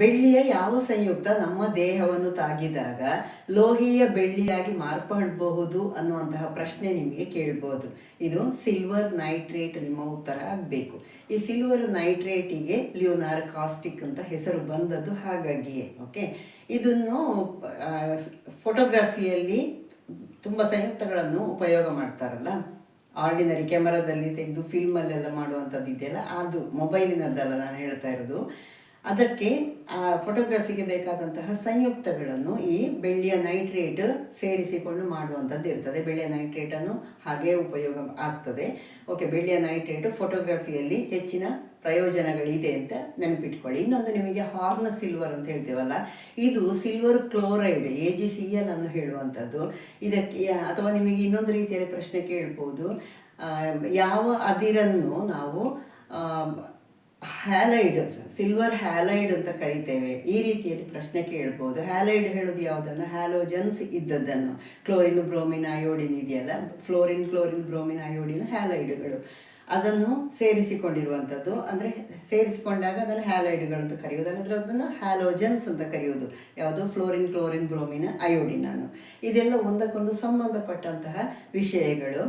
ಬೆಳ್ಳಿಯ ಯಾವ ಸಂಯುಕ್ತ ನಮ್ಮ ದೇಹವನ್ನು ತಾಗಿದಾಗ ಲೋಹೀಯ ಬೆಳ್ಳಿಯಾಗಿ ಮಾರ್ಪಡಬಹುದು ಅನ್ನುವಂತಹ ಪ್ರಶ್ನೆ ನಿಮಗೆ ಕೇಳ್ಬೋದು. ಇದು ಸಿಲ್ವರ್ ನೈಟ್ರೇಟ್ ನಿಮ್ಮ ಉತ್ತರ ಆಗಬೇಕು. ಈ ಸಿಲ್ವರ್ ನೈಟ್ರೇಟಿಗೆ ಲಿಯೋನಾರ್ ಕಾಸ್ಟಿಕ್ ಅಂತ ಹೆಸರು ಬಂದದ್ದು ಹಾಗಾಗಿಯೇ ಓಕೆ ಇದನ್ನು ಫೋಟೋಗ್ರಫಿಯಲ್ಲಿ ತುಂಬ ಸಂಯುಕ್ತಗಳನ್ನು ಉಪಯೋಗ ಮಾಡ್ತಾರಲ್ಲ? ಆರ್ಡಿನರಿ ಕ್ಯಾಮರಾದಲ್ಲಿ ತೆಗೆದು ಫಿಲ್ಮಲ್ಲೆಲ್ಲ ಮಾಡುವಂಥದ್ದು ಇದೆಯಲ್ಲ ಅದು ಮೊಬೈಲಿನದ್ದಲ್ಲ ನಾನು ಹೇಳ್ತಾ ಇರೋದು. ಅದಕ್ಕೆ ಆ ಫೋಟೋಗ್ರಫಿಗೆ ಬೇಕಾದಂತಹ ಸಂಯುಕ್ತಗಳನ್ನು ಈ ಬೆಳ್ಳಿಯ ನೈಟ್ರೇಟ್ ಸೇರಿಸಿಕೊಂಡು ಮಾಡುವಂಥದ್ದು ಇರ್ತದೆ. ಬೆಳ್ಳಿಯ ನೈಟ್ರೇಟನ್ನು ಹಾಗೇ ಉಪಯೋಗ ಆಗ್ತದೆ. ಓಕೆ ಬೆಳ್ಳಿಯ ನೈಟ್ರೇಟ್ ಫೋಟೋಗ್ರಫಿಯಲ್ಲಿ ಹೆಚ್ಚಿನ ಪ್ರಯೋಜನಗಳಿದೆ ಅಂತ ನೆನಪಿಟ್ಕೊಳ್ಳಿ. ಇನ್ನೊಂದು ನಿಮಗೆ ಹಾರ್ನ ಸಿಲ್ವರ್ ಅಂತ ಹೇಳ್ತೇವಲ್ಲ, ಇದು silver chloride A G C N ಅನ್ನು ಹೇಳುವಂಥದ್ದು. ಇದಕ್ಕೆ, ಅಥವಾ ನಿಮಗೆ ಇನ್ನೊಂದು ರೀತಿಯಲ್ಲಿ ಪ್ರಶ್ನೆ ಕೇಳ್ಬೋದು. ಯಾವ ಅದಿರನ್ನು ನಾವು ಹ್ಯಾಲೈಡ್ ಸಿಲ್ವರ್ ಹ್ಯಾಲೈಡ್ ಅಂತ ಕರಿತೇವೆ. ಈ ರೀತಿಯಲ್ಲಿ ಪ್ರಶ್ನೆ ಕೇಳ್ಬೋದು. ಹ್ಯಾಲೈಡ್ ಹೇಳೋದು ಯಾವುದನ್ನು? ಹ್ಯಾಲೋಜನ್ಸ್ ಇದ್ದದ್ದನ್ನು. ಕ್ಲೋರಿನ್, ಬ್ರೋಮಿನ್, ಅಯೋಡಿನ್ ಇದೆಯಲ್ಲ? ಫ್ಲೋರಿನ್, ಕ್ಲೋರಿನ್, ಬ್ರೋಮಿನ್, ಅಯೋಡಿನ್ ಹ್ಯಾಲೈಡ್ಗಳು. ಅದನ್ನು ಸೇರಿಸಿಕೊಂಡಿರುವಂಥದ್ದು. ಅಂದರೆ ಸೇರಿಸಿಕೊಂಡಾಗ ಅದನ್ನು ಹ್ಯಾಲೈಡ್ಗಳು ಅಂತ ಕರೆಯೋದು. ಅಲ್ಲದ್ರೆ ಅದನ್ನು ಹ್ಯಾಲೋಜನ್ಸ್ ಅಂತ ಕರೆಯೋದು. ಯಾವುದು? ಫ್ಲೋರಿನ್, ಕ್ಲೋರಿನ್, ಬ್ರೋಮಿನ್ ಅಯೋಡಿನ್ ಅನ್ನು ಇದೆಲ್ಲ ಒಂದಕ್ಕೊಂದು ಸಂಬಂಧಪಟ್ಟಂತಹ ವಿಷಯಗಳು.